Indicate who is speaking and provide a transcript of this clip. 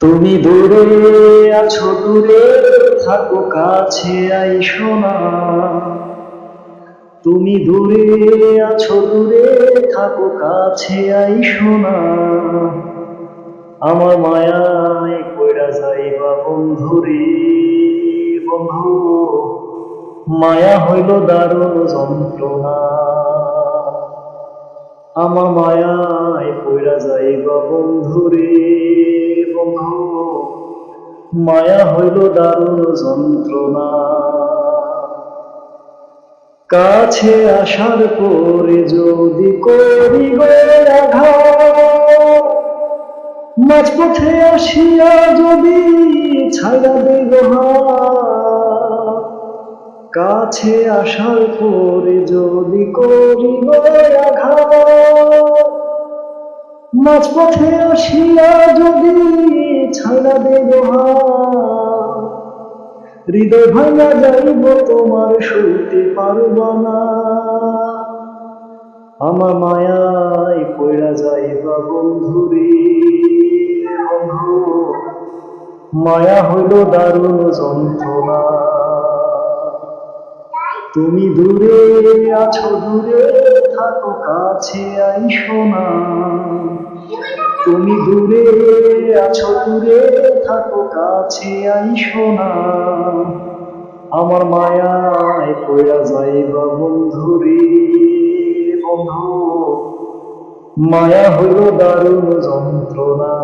Speaker 1: তুমি দূরে আছো, দূরে থাকো, কাছে আইসো না। তুমি দূরে আছো, দূরে থাকো, কাছে আইসো না। আমার মায়ায় কইরা যাইবা বন্ধুরে বন্ধু। মায়া হইল দারুণ যন্ত্রণা। আমার মায়ায় পইরা যাইবা বন্ধুরে বন্ধু। মায়া হইল দারুণ যন্ত্রণা। কাছে আসার পরে যদি করি মাঝপথে আসিয়া যদি ছাড়া দেব কাছে আসার পরে যদি করি আঘাত মাঝপথে আসিয়া যদি ছাইরা দেব হৃদয় ভাঙা যাইব তোমার সইতে পারব না। আমার মায়ায় পয়রা যাইবা বন্ধুরে বন্ধু, মায়া হইল দারুণ যন্ত্রণা। তুমি দূরে আছো, দূরে থাকো, কাছে আইসো না। তুমি দূরে আছো, দূরে থাকো, কাছে আইসো না। আমার মায়ায় পয়রা যাইবা বন্ধুরে বন্ধু মায়া হইল দারুণ যন্ত্রণা।